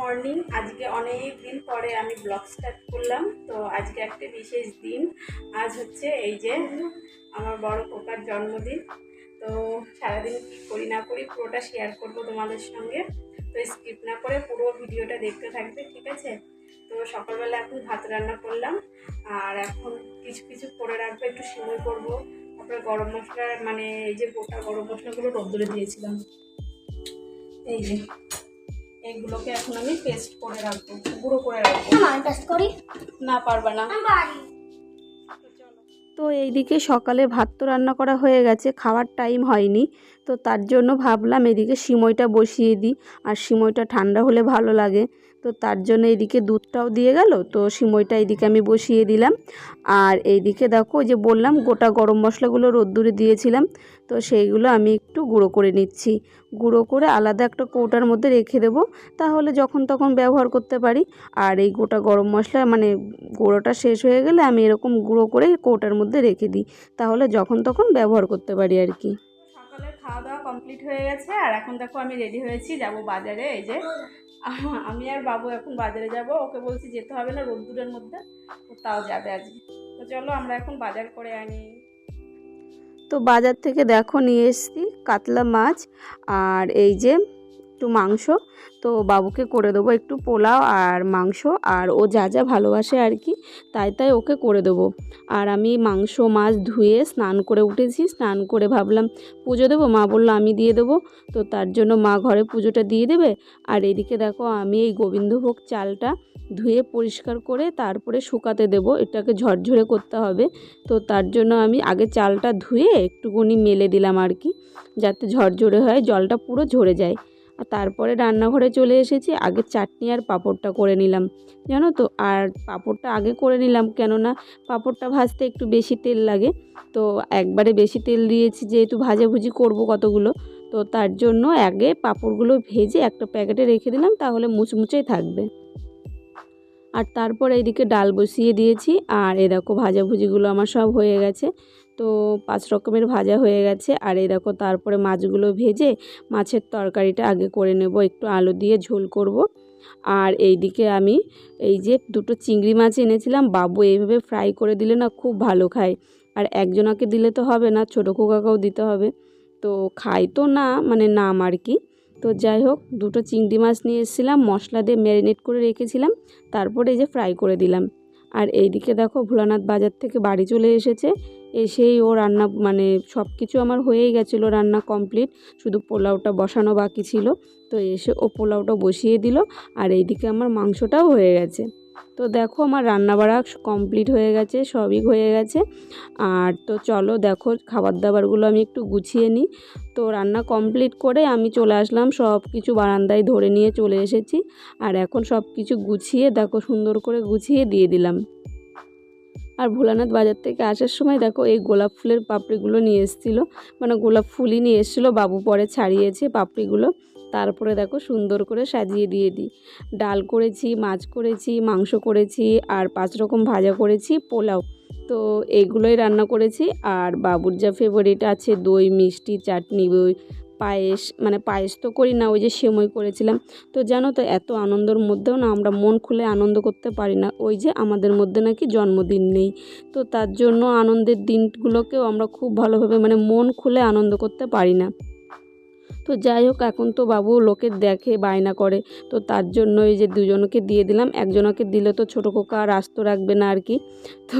Morning আজকে অনেক দিন পরে আমি ব্লগ স্টার্ট করলাম, তো আজকে একটা বিশেষ দিন। আজ হচ্ছে এই যে আমার বড় পোকার জন্মদিন। তো সারাদিন কী করি না করি পুরোটা শেয়ার করব তোমাদের সঙ্গে। তো স্কিপ না করে পুরো ভিডিওটা দেখতে থাকবে, ঠিক আছে? তো সকালবেলা এখন ভাত রান্না করলাম, আর এখন কিছু কিছু করে রাখব, একটু সময় করব। তারপরে গরম মশলা মানে এই যে গোটা গরম মশলাগুলো রোদ্দুরে দিয়েছিলাম। এই যে। এইগুলোকে এখন আমি পেস্ট করে রাখব গুঁড়ো করে রাখব। আমি পেস্ট করি। না পারবা না। তো এইদিকে সকালে ভাত তো রান্না করা হয়ে গেছে খাওয়ার টাইম হয়নি। তো তার জন্য ভাবলাম এদিকে সিমইটা বসিয়ে দিই। আর সিমইটা ঠান্ডা হলে ভালো লাগে। তো তার জন্য এদিকে দুধটাও দিয়ে গেল। তো সিমইটা এদিকে আমি বসিয়ে দিলাম। আর এইদিকে দেখো যে বললাম, গোটা গরম মশলাগুলো রোদ্দুরে দিয়েছিলাম। তো সেইগুলো আমি একটু গুঁড়ো করে নিচ্ছি। গুঁড়ো করে আলাদা একটা কৌটার মধ্যে রেখে দেবো। তাহলে যখন তখন ব্যবহার করতে পারি। আর এই গোটা গরম মশলা মানে গুঁড়োটা শেষ হয়ে গেলে আমি এরকম গুঁড়ো করে কৌটার মধ্যে রেখে দিই। তাহলে যখন তখন ব্যবহার করতে পারি আর কি। খাওয়া দাওয়া কমপ্লিট হয়ে গেছে, আর এখন দেখো আমি রেডি হয়েছি, যাব বাজারে, এই যে। আমি আর বাবু এখন বাজারে যাব, ওকে বলছি যেতে হবে না রোদ্দুরের মধ্যে তাও যাবে আজকে। তো চলো আমরা এখন বাজার করে আনি। তো বাজার থেকে দেখো নিয়ে এসছি কাতলা মাছ, আর এই যে একটু মাংস। তো বাবুকে করে দেবো একটু পোলাও আর মাংস। আর ও যা যা ভালোবাসে আর কি, তাই তাই ওকে করে দেবো। আর আমি মাংস, মাছ ধুয়ে স্নান করে উঠেছি। স্নান করে ভাবলাম, পুজো দেবো? মা বলল, আমি দিয়ে দেবো। তো তার জন্য মা ঘরে পুজোটা দিয়ে দেবে। আর এদিকে দেখো, আমি এই গোবিন্দভোগ চালটা ধুয়ে পরিষ্কার করে তারপরে শুকাতে দেবো। এটাকে ঝরঝরে করতে হবে। তো তার জন্য আমি আগে চালটা ধুয়ে একটুকুনি মেলে দিলাম আর কি, যাতে ঝরঝরে হয়, জলটা পুরো ঝরে যায়। আর তারপরে রান্নাঘরে চলে এসেছি। আগে চাটনি আর পাঁপড়টা করে নিলাম। জানো তো? আর পাঁপড়টা আগে করে নিলাম, কেননা পাঁপড়টা ভাজতে একটু বেশি তেল লাগে। তো একবারে বেশি তেল দিয়েছি, যেহেতু ভাজাভুজি করব কতগুলো। তো তার জন্য আগে পাঁপড়গুলো ভেজে একটা প্যাকেটে রেখে দিলাম, তাহলে মুচমুচেই থাকবে। আর তারপর এইদিকে ডাল বসিয়ে দিয়েছি, আর এ দেখো ভাজাভুজিগুলো আমার সব হয়ে গেছে। তো পাঁচ রকমের ভাজা হয়ে গেছে। আর এই দেখো, তারপরে মাছগুলো ভেজে মাছের তরকারিটা আগে করে নেব। একটু আলু দিয়ে ঝোল করব। আর এইদিকে আমি এই যে দুটো চিংড়ি মাছ এনেছিলাম, বাবু এইভাবে ফ্রাই করে দিলে না খুব ভালো খায়। আর একজনাকে দিলে তো হবে না, ছোটো খোকাকেও দিতে হবে। তো খাই তো না মানে নাম আর কি। তো যাই হোক, দুটো চিংড়ি মাছ নিয়ে এসেছিলাম, মশলা দিয়ে ম্যারিনেট করে রেখেছিলাম। তারপরে এই যে ফ্রাই করে দিলাম। আর এইদিকে দেখো ভোলানাথ বাজার থেকে বাড়ি চলে এসেছে। এসেই ও রান্না মানে সব কিছু আমার হয়েই গেছিল রান্না কমপ্লিট। শুধু পোলাওটা বসানো বাকি ছিল। তো এসে ও পোলাওটা বসিয়ে দিল। আর এইদিকে আমার মাংসটাও হয়ে গেছে। তো দেখো আমার রান্না বাড়া কমপ্লিট হয়ে গেছে, সবই হয়ে গেছে। আর তো চলো দেখো খাবার দাবারগুলো আমি একটু গুছিয়ে নিই। তো রান্না কমপ্লিট করে আমি চলে আসলাম সব কিছু বারান্দায় ধরে নিয়ে চলে এসেছি। আর এখন সব কিছু গুছিয়ে দেখো সুন্দর করে গুছিয়ে দিয়ে দিলাম। আর ভোলানাথ বাজার থেকে আসার সময় দেখো এই গোলাপ ফুলের পাপড়িগুলো নিয়ে এসেছিল। মানে গোলাপ ফুলই নিয়ে এসেছিল, বাবু পরে ছাড়িয়েছে পাপড়িগুলো। তারপরে দেখো সুন্দর করে সাজিয়ে দিয়ে দিই। ডাল করেছি, মাছ করেছি, মাংস করেছি আর পাঁচ রকম ভাজা করেছি, পোলাও। তো এগুলোই রান্না করেছি আর বাবুর যা ফেভারিট আছে দই, মিষ্টি, চাটনি ওই পায়েস মানে পায়েস তো করি না, ওই যে সেময় করেছিলাম। তো জানো তো এত আনন্দের মধ্যেও না আমরা মন খুলে আনন্দ করতে পারি না, ওই যে আমাদের মধ্যে নাকি জন্মদিন নেই। তো তার জন্য আনন্দের দিনগুলোকেও আমরা খুব ভালোভাবে মানে মন খুলে আনন্দ করতে পারি না। তো যাই হোক, এখন তো বাবু লোকে দেখে, বায়না করে। তো তার জন্য এই যে দুজনকে দিয়ে দিলাম। একজনকে দিলে তো ছোটো কোকা আর আস্ত রাখবে না আর কি। তো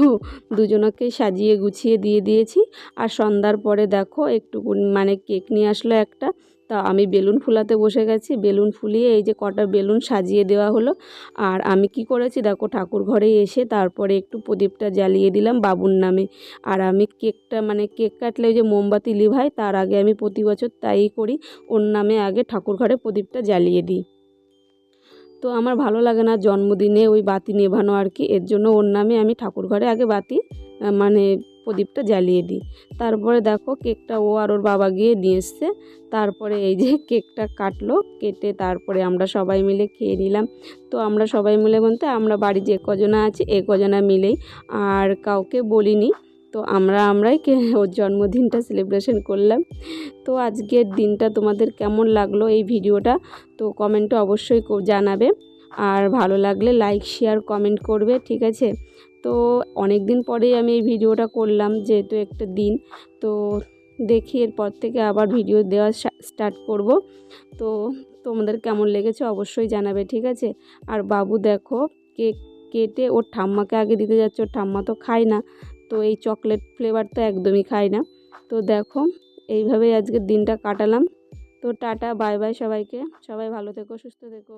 দুজনকে সাজিয়ে গুছিয়ে দিয়ে দিয়েছি। আর সন্ধ্যার পরে দেখো একটু মানে কেক নিয়ে আসলো একটা। তা আমি বেলুন ফুলাতে বসে গেছি। বেলুন ফুলিয়ে এই যে কটা বেলুন সাজিয়ে দেওয়া হলো। আর আমি কি করেছি দেখো, ঠাকুর ঘরে এসে তারপরে একটু প্রদীপটা জ্বালিয়ে দিলাম বাবুর নামে। আর আমি কেকটা মানে কেক কাটলে ওই যে মোমবাতি লিভাই তার আগে আমি প্রতি বছর তাই করি। ওর নামে আগে ঠাকুর ঘরে প্রদীপটা জ্বালিয়ে দিই। তো আমার ভালো লাগে না জন্মদিনে ওই বাতি নেভানো আর কি। এর জন্য ওর নামে আমি ঠাকুর ঘরে আগে বাতি মানে প্রদীপটা জ্বালিয়ে দিই। তারপরে দেখো কেকটা ও আর ওর বাবা গিয়ে নিয়ে এসছে। তারপরে এই যে কেকটা কাটলো, কেটে তারপরে আমরা সবাই মিলে খেয়ে নিলাম। তো আমরা সবাই মিলে বলতে আমরা বাড়ি যে কজনা আছে, এ কজনা মিলেই। আর কাউকে বলিনি। তো আমরা আমরাই ওর জন্মদিনটা সেলিব্রেশন করলাম। তো আজকের দিনটা তোমাদের কেমন লাগল এই ভিডিওটা? তো কমেন্টে অবশ্যই জানাবে। আর ভালো লাগলে লাইক শেয়ার কমেন্ট করবে, ঠিক আছে? তো অনেক দিন পরেই আমি এই ভিডিওটা করলাম, যেহেতু একটা দিন। তো দেখি এরপর থেকে আবার ভিডিও দেওয়া স্টার্ট করব। তো তোমাদের কেমন লেগেছে অবশ্যই জানাবে, ঠিক আছে? আর বাবু দেখো কেক কেটে ওর ঠাম্মাকে আগে দিতে যাচ্ছে, ওর ঠাম্মা তো খায় না। তো এই চকলেট ফ্লেভার তো একদমই খায় না। তো দেখো, এইভাবেই আজকের দিনটা কাটালাম। তো টাটা, বাই বাই সবাইকে। সবাই ভালো থেকো, সুস্থ থেকো।